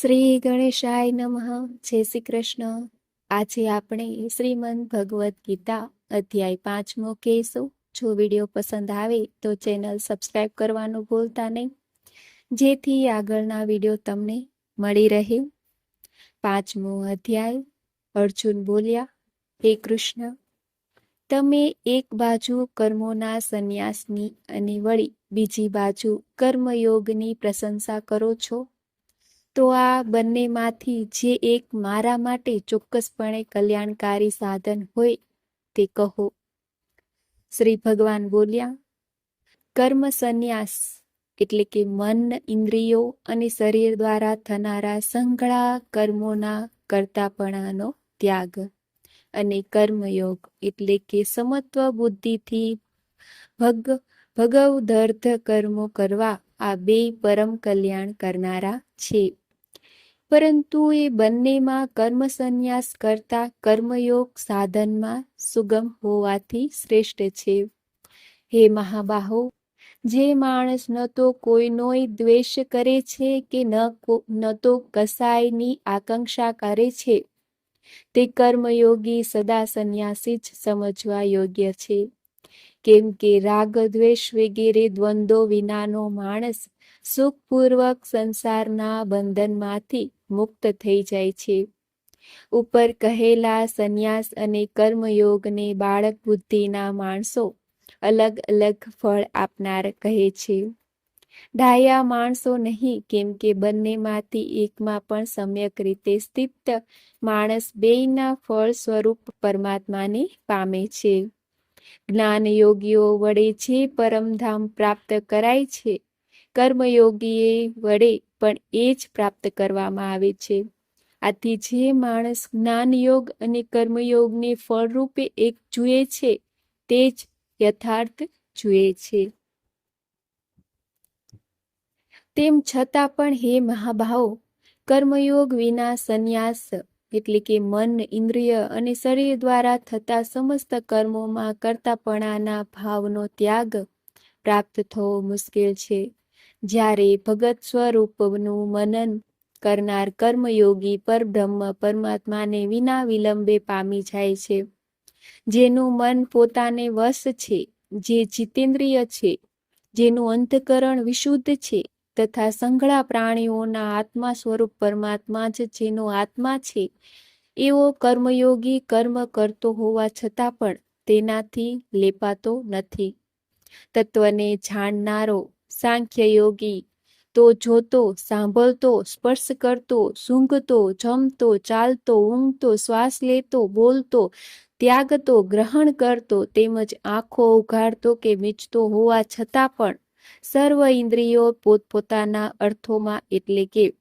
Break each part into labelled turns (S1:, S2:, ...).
S1: શ્રી ગણેશાય નમઃ. જય શ્રી કૃષ્ણ. આજે આપણે શ્રીમદ ભગવદ્ ગીતા અધ્યાય પાંચમો કહેશું. જો વીડિયો પસંદ આવે તો ચેનલ સબસ્ક્રાઈબ કરવાનું ભૂલતા નહીં. જેથી આગળના વીડિયો તમને મળી રહે. પાંચમો અધ્યાય. અર્જુન બોલ્યા, હે કૃષ્ણ, તમે એક બાજુ કર્મોના સંન્યાસની અને વળી બીજી બાજુ કર્મયોગની પ્રશંસા કરો છો. તો આ બંનેમાંથી જે એક મારા માટે ચોક્કસપણે કલ્યાણકારી સાધન હોય તે કહો. શ્રી ભગવાન બોલ્યા, કર્મ સંન્યાસ એટલે કે મન, ઇન્દ્રિયો અને શરીર દ્વારા થનારા સંઘળા કર્મોના કરતાપણાનો ત્યાગ અને કર્મયોગ એટલે કે સમત્વ બુદ્ધિથી ભગ, ભગવદર્થ કર્મો કરવા આ બે પરમ કલ્યાણ કરનારા છે. પરંતુ એ બંનેમાં કર્મ સંન્યાસ કરતા કર્મયોગ સાધનમાં સુગમ હોવાથી શ્રેષ્ઠ છે. હે મહાબાહો, જે માણસ ન તો કોઈનોય દ્વેષ કરે છે કે ન તો કસાયની આકાંક્ષા કરે છે? તે કર્મયોગી સદા સંન્યાસી જ સમજવા યોગ્ય છે. કેમ કે રાગ, દ્વેષ વગેરે દ્વંદ્વો વિનાનો માણસ સુખપૂર્વક સંસારના બંધનમાંથી મુક્ત થઈ જાય છે. ઉપર કહેલા સંન્યાસ અને કર્મયોગને બાળક બુદ્ધિના માણસો અલગ અલગ ફળ આપનાર કહે છે. ડાયા માણસો નહીં, કેમ કે બંનેમાંથી એકમાં પણ સમ્યક રીતે સ્થિત માણસ બેયના ફળ સ્વરૂપ પરમાત્માને પામે છે. જ્ઞાન યોગીઓ વડે જે પરમધામ પ્રાપ્ત કરાય છે કર્મયોગીએ વડે પણ એ જ પ્રાપ્ત કરવામાં આવે છે. આથી જે માણસ જ્ઞાનયોગ અને કર્મયોગને ફળરૂપે એક જુએ છે, તે જ યથાર્થ જુએ છે. તેમ છતાં પણ હે મહાભાવો, કર્મયોગ વિના સંન્યાસ એટલે કે મન, ઇન્દ્રિય અને શરીર દ્વારા થતા સમસ્ત કર્મોમાં કરતાપણાના ભાવનો ત્યાગ પ્રાપ્ત થવો મુશ્કેલ છે. જ્યારે ભગત સ્વરૂપનું મનન કરનાર કર્મયોગી પરબ્રહ્મ પરમાત્માને વિના વિલંબે પામી જાય છે. જેનું મન પોતાને વશ છે, જે જીતેન્દ્રિય છે, જેનું અંતકરણ વિશુદ્ધ છે તથા સંઘળા પ્રાણીઓના આત્મા સ્વરૂપ પરમાત્મા જ જેનો આત્મા છે, એવો કર્મયોગી કર્મ કરતો હોવા છતાં પણ તેનાથી લેપાતો નથી. તત્વને જાણનારો સાંખ્ય યોગી. તો જોતો, સાંભળતો, સ્પર્શ કરતો, સૂંઘતો, જમતો, ચાલતો, ઊંઘતો, શ્વાસ લેતો, બોલતો, ત્યાગતો, ગ્રહણ કરતો, તેમજ આંખો ઉઘાડતો કે મીચતો હોવા છતાં પણ સર્વ ઇન્દ્રિયો પોતપોતાના અર્થોમાં એટલે કે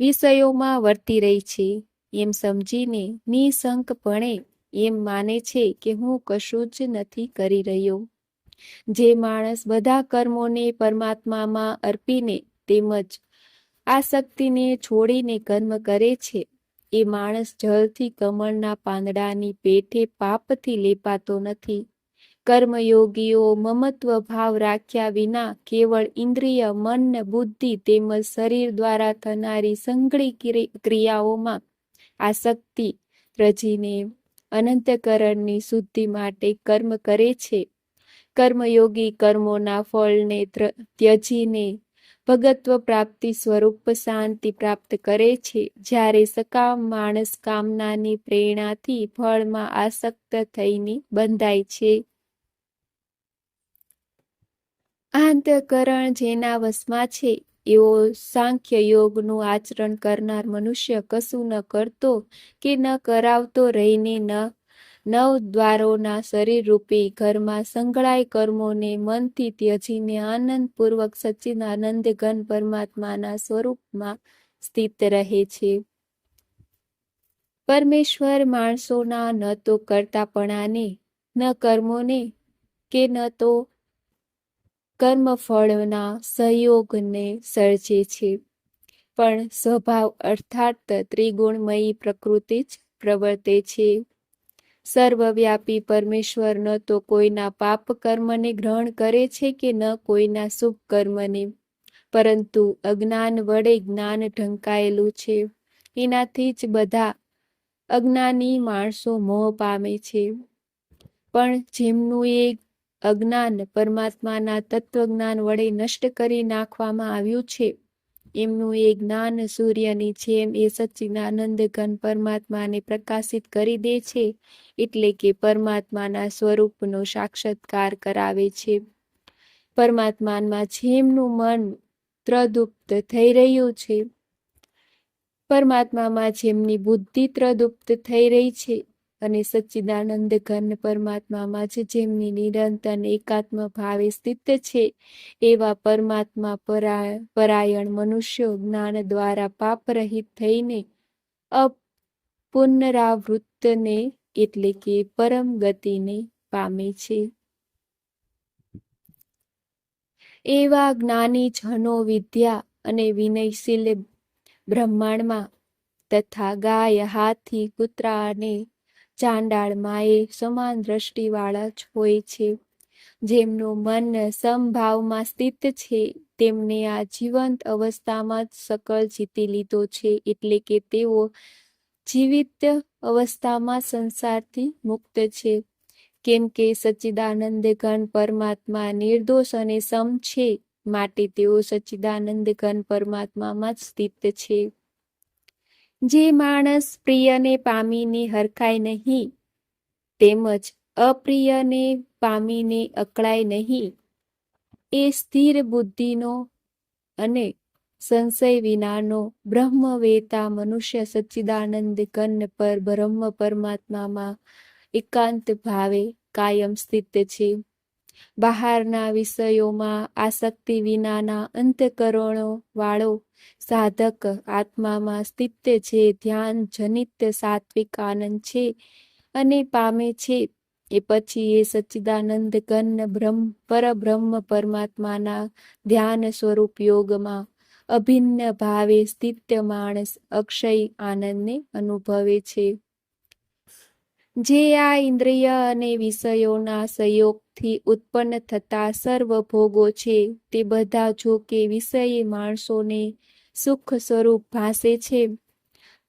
S1: વિષયોમાં વર્તી રહી છે. એમ સમજીને નિસંકપણે એમ માને છે કે હું કશું જ નથી કરી રહ્યો. જે માણસ બધા કર્મોને પરમાત્મામાં અર્પીને તેમજ આસક્તિને છોડીને કર્મ કરે છે, એ માણસ જળથી કમળના પાંદડાની પેઠે પાપથી લેપાતો નથી. કર્મયોગીઓ મમત્વ ભાવ રાખ્યા વિના કેવળ ઇન્દ્રિય, મન, બુદ્ધિ તેમજ શરીર દ્વારા થનારી સંઘળી ક્રિયાઓમાં આસક્તિ રજીને અનંતકરણની શુદ્ધિ માટે કર્મ કરે છે. કર્મયોગી કર્મોના ફળને ત્યજીને ભગત્વ પ્રાપ્તિ સ્વરૂપ શાંતિ પ્રાપ્ત કરે છે. જ્યારે સકામ માણસ કામનાની પ્રેરણાથી ફળમાં આસક્ત થઈને બંધાય છે. આંતકરણ જેના વશમાં છે. એવો સાંખ્ય યોગનું આચરણ કરનાર મનુષ્ય કશું ન કરતો કે ન કરાવતો રહીને ન નવ દ્વારોના શરીર રૂપી ઘરમાં સંકળાય કર્મોને મનથી ત્યજીને આનંદપૂર્વક સચ્ચિદાનંદ ઘન પરમાત્માના સ્વરૂપમાં સ્થિત રહે છે. પરમેશ્વર માણસોના ન તો કરતાપણાને, ન કર્મોને કે ન તો કર્મફળના સહયોગને સર્જે છે. પણ સ્વભાવ અર્થાત ત્રિગુણમયી પ્રકૃતિ જ પ્રવર્તે છે. સર્વવ્યાપી પરમેશ્વર ન તો કોઈના પાપ કર્મને ગ્રહણ કરે છે કે ન કોઈના શુભ કર્મને? પરંતુ અજ્ઞાન વડે જ્ઞાન ઢંકાયેલું છે. એનાથી જ બધા અજ્ઞાની માણસો મોહ પામે છે. પણ જેમનું એ અજ્ઞાન પરમાત્માના તત્વજ્ઞાન વડે નષ્ટ કરી નાખવામાં આવ્યું છે એમનું એ જ્ઞાન સૂર્યની જેમ એ સચ્ચિદાનંદ ઘન પરમાત્માને પ્રકાશિત કરી દે છે, એટલે કે પરમાત્માના સ્વરૂપનો સાક્ષાત્કાર કરાવે છે. પરમાત્મામાં જેમનું મન ત્રદુપ્ત થઈ રહ્યું છે. પરમાત્મામાં જેમની બુદ્ધિ ત્રદુપ્ત થઈ રહી છે અને સચ્ચિદાનંદ ઘન પરમાત્મામાં જ જેમની નિરંતર એકાત્મ ભાવે સ્થિત છે. એવા પરમાત્મા પરાયણ મનુષ્યો જ્ઞાન દ્વારા પાપરહિત થઈને અપુનરાવૃત્તને એટલે કે પરમ ગતિને પામે છે. એવા જ્ઞાની જનો વિદ્યા અને વિનયશીલ બ્રહ્માંડમાં તથા ગાય, હાથી કૂતરા અને ચાંડાળ માએ સમાન દ્રષ્ટિવાળા જ હોય છે. જેમનું મન સમભાવમાં સ્થિત છે, તેમને આ જીવંત અવસ્થામાં જ સકળ જીતી લીધો છે, એટલે કે તેઓ જીવિત અવસ્થામાં સંસારથી મુક્ત છે. કેમ કે સચ્ચિદાનંદ ઘન પરમાત્મા નિર્દોષ અને સમ છે, માટે તેઓ સચ્ચિદાનંદ ઘન પરમાત્મામાં જ સ્થિત છે. જે માણસ પ્રિયને પામીને હરખાય નહીં, તેમજ અપ્રિયને પામીને અકળાય નહીં, એ સ્થિર બુદ્ધિનો અને સંશય વિનાનો બ્રહ્મવેતા મનુષ્ય સચ્ચિદાનંદ ઘન પર બ્રહ્મ પરમાત્મામાં એકાંત ભાવે કાયમ સ્થિત છે. બહારના વિષયોમાં આસક્તિ વિનાના અંતકરણો વાળો સાધક આત્મામાં સ્થિત જે ધ્યાન જનિત સાત્વિક આનંદ છે અને પામે છે. એ પછી એ સચ્ચિદાનંદ ઘન બ્રહ્મ, પરબ્રહ્મ પરમાત્માના ધ્યાન સ્વરૂપ યોગમાં અભિન્ન ભાવે સ્થિત માણસ અક્ષય આનંદને અનુભવે છે. જે આ ઇન્દ્રિય અને વિષયોના સંયોગથી ઉત્પન્ન થતા સર્વ ભોગો છે, તે બધા જો કે વિષયી માણસોને સુખ સ્વરૂપ ભાસે છે,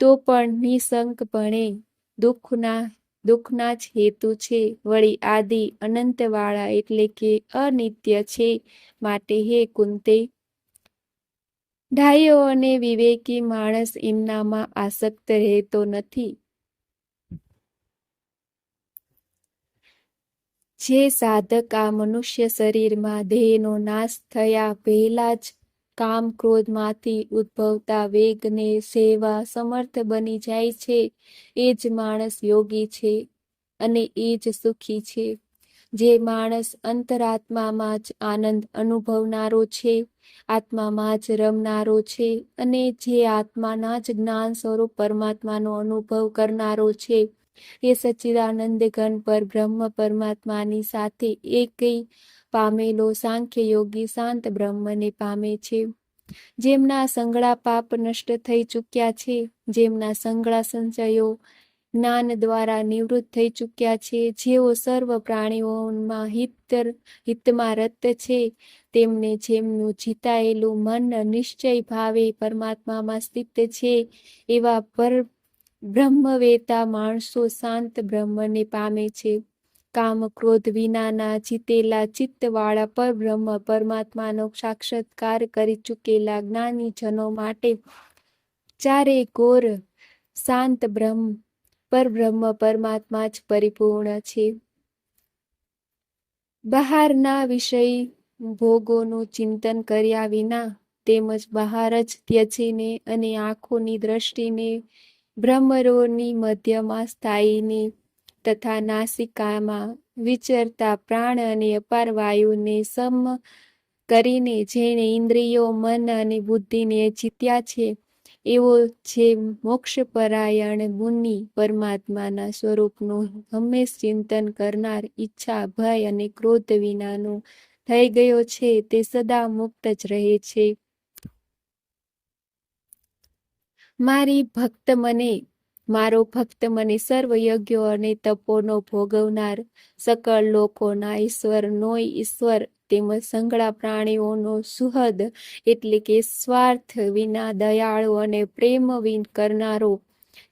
S1: તો પણ નિસંકપણે દુઃખના દુઃખના જ હેતુ છે. વળી આદિ અનંતવાળા એટલે કે અનિત્ય છે માટે હે કુંતે. ઢાયો અને વિવેકી માણસ એમનામાં આસક્ત રહેતો નથી. જે સાધક આ મનુષ્ય શરીરમાં દેહનો નાશ થયા પહેલા જ કામ ક્રોધમાંથી ઉદ્ભવતા વેગને સેવા સમર્થ બની જાય છે. એ જ માણસ યોગી છે અને એ જ સુખી છે. જે માણસ અંતરાત્મામાં જ આનંદ અનુભવનારો છે, આત્મામાં જ રમનારો છે અને જે આત્માના જ જ્ઞાન સ્વરૂપ પરમાત્માનો અનુભવ કરનારો છે એ સચ્ચિદાનંદ ઘન પર બ્રહ્મ પરમાત્માની સાથે એક પામેલો સાંખ્ય યોગી શાંત બ્રહ્મને પામે છે. જેમના સંગળા પાપ નષ્ટ થઈ ચૂક્યા છે, જેમના સંગળા સંચયો જ્ઞાન દ્વારા નિવૃત્ત થઈ ચૂક્યા છે, જેઓ સર્વ પ્રાણીઓમાં હિત હિતમાં રત છે, તેમને જેમનું જીતાયેલું મન નિશ્ચય ભાવે પરમાત્મામાં સ્થિત છે, એવા પર બ્રહ્મવેતા માણસો શાંત બ્રહ્મને પામે છે. કામ ક્રોધ વિનાના જીતેલા ચિત્તવાળા પર બ્રહ્મ પરમાત્માનો સાક્ષાત્કાર કરી ચૂકેલા જ્ઞાની જનો માટે ચારે ગોર શાંત બ્રહ્મ પરબ્રહ્મ પરમાત્મા જ પરિપૂર્ણ છે. બહારના વિષય ભોગોનું ચિંતન કર્યા વિના તેમજ બહાર જ ત્યજીને અને આંખોની દ્રષ્ટિને ભ્રમરોની મધ્યમાં સ્થાયીને તથા નાસિકામાં વિચરતા પ્રાણ અને અપાર વાયુને સમ કરીને જેણે ઇન્દ્રિયો, મન અને બુદ્ધિને જીત્યા છે, એવો જે મોક્ષપરાયણ મુનિ પરમાત્માના સ્વરૂપનું હંમેશ ચિંતન કરનાર ઈચ્છા, ભય અને ક્રોધ વિનાનો થઈ ગયો છે. તે સદા મુક્ત જ રહે છે. મારી ભક્ત મને, મારો ભક્ત મને સર્વ યજ્ઞો અને તપોનો ભોગવનાર, સકળ લોકોના ઈશ્વર, નોય ઈશ્વર, તેમજ સંગળા પ્રાણીઓનો સુહદ, એટલે કે સ્વાર્થ વિના દયાળુ અને પ્રેમ વિન કરનારો,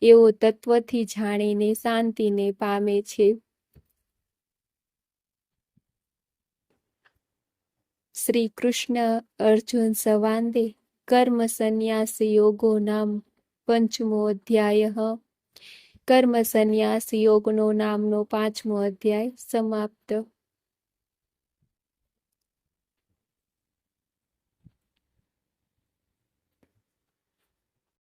S1: એવો તત્વથી જાણીને શાંતિને પામે છે. શ્રી કૃષ્ણ અર્જુન સંવાદે, કર્મ સંન્યાસ યોગો નામ પંચમો અધ્યાય કર્મ સંન્યાસ યોગનો નામનો પાંચમો અધ્યાય સમાપ્ત.